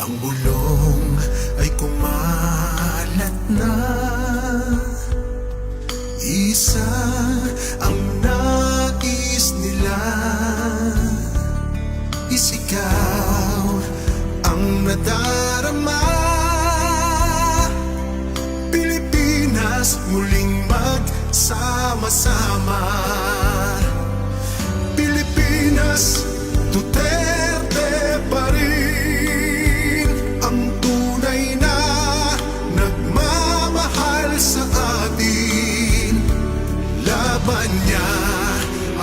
Ang bulong ay kumalat na. Isa ang nais nila. Isikaw ang nadarama. Pilipinas muling magsama-sama. Pilipinas